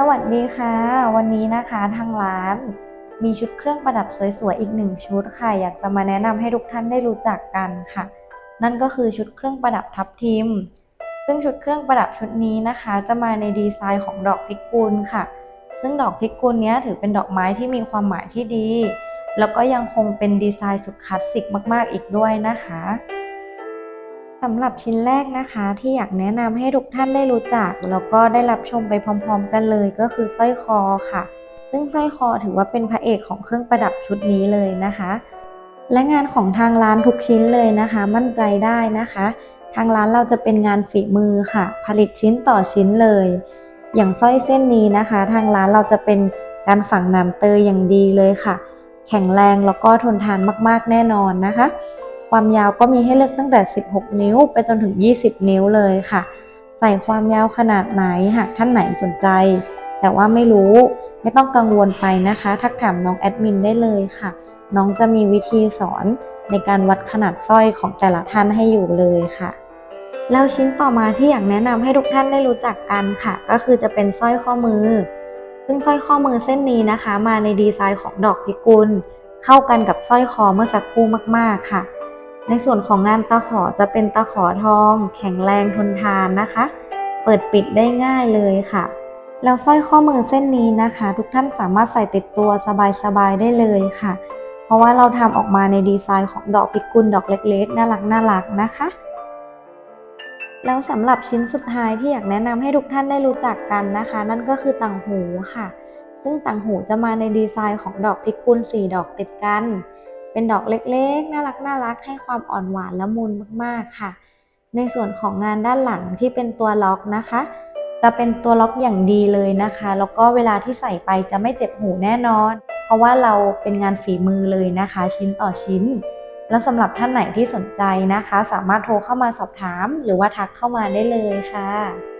สวัสดีค่ะ วันนี้นะคะทางร้านมีชุดเครื่องประดับสวยๆอีกหนึ่งชุดค่ะ อยากจะมาแนะนำให้ทุกท่านได้รู้จักกันค่ะ นั่นก็คือชุดเครื่องประดับทับทิม ซึ่งชุดเครื่องประดับชุดนี้นะคะ จะมาในดีไซน์ของดอกพิกุลค่ะ ซึ่งดอกพิกุลนี้ถือเป็นดอกไม้ที่มีความหมายที่ดี แล้วก็ยังคงเป็นดีไซน์สุดคลาสสิกมากๆอีกด้วยนะคะ สำหรับชิ้นแรกนะคะที่อยากแนะนำให้ทุกท่านได้รู้จัก แล้วก็ได้รับชมไปพร้อมๆ กันเลยก็คือสร้อยคอค่ะ ซึ่งสร้อยคอถือว่าเป็นพระเอกของเครื่องประดับชุดนี้เลยนะคะ และงานของทางร้านทุกชิ้นเลยนะคะ มั่นใจได้นะคะ ทางร้านเราจะเป็นงานฝีมือค่ะ ผลิตชิ้นต่อชิ้นเลย อย่างสร้อยเส้นนี้นะคะ ทางร้านเราจะเป็นการฝังน้ำเตยอย่างดีเลยค่ะ แข็งแรงแล้วก็ทนทานมากๆแน่นอนนะคะ ความยาวก็มีให้เลือกตั้งแต่ 16 นิ้ว ไปจนถึง 20 นิ้วเลยค่ะ ใส่ความยาวขนาดไหนหากท่านไหนสนใจ แต่ว่าไม่รู้ไม่ต้องกังวลไปนะคะ ทักถามน้องแอดมินได้เลยค่ะ น้องจะมีวิธีสอนในการวัดขนาดสร้อยของแต่ละท่านให้อยู่เลยค่ะ แล้วชิ้นต่อมาที่อยากแนะนำให้ทุกท่านได้รู้จักกันค่ะ ก็คือจะเป็นสร้อยข้อมือ ซึ่งสร้อยข้อมือเส้นนี้นะคะ มาในดีไซน์ของดอกพิกุล เข้ากันกับสร้อยคอเมื่อสักครู่มากๆค่ะ ในส่วนของงานตะขอจะเป็นตะขอทอง แข็งแรงทนทานนะคะ เปิดปิดได้ง่ายเลยค่ะ แล้วสร้อยข้อมือเส้นนี้นะคะ ทุกท่านสามารถใส่ติดตัวสบายๆได้เลยค่ะ เพราะว่าเราทำออกมาในดีไซน์ของดอกพิกุลดอกเล็กๆ น่ารักน่ารักนะคะ แล้วสำหรับชิ้นสุดท้ายที่อยากแนะนำให้ทุกท่านได้รู้จักกันนะคะ นั่นก็คือต่างหูค่ะ ซึ่งต่างหูจะมาในดีไซน์ของดอกพิกุล4ดอกติดกัน เป็นดอกเล็กๆ น่ารักน่ารักให้ความอ่อนหวานละมุนมากๆค่ะ ในส่วนของงานด้านหลังที่เป็นตัวล็อกนะคะ จะเป็นตัวล็อกอย่างดีเลยนะคะ แล้วก็เวลาที่ใส่ไปจะไม่เจ็บหูแน่นอน เพราะว่าเราเป็นงานฝีมือเลยนะคะ ชิ้นต่อชิ้น แล้วสำหรับท่านไหนที่สนใจนะคะ สามารถโทรเข้ามาสอบถาม หรือว่าทักเข้ามาได้เลยค่ะ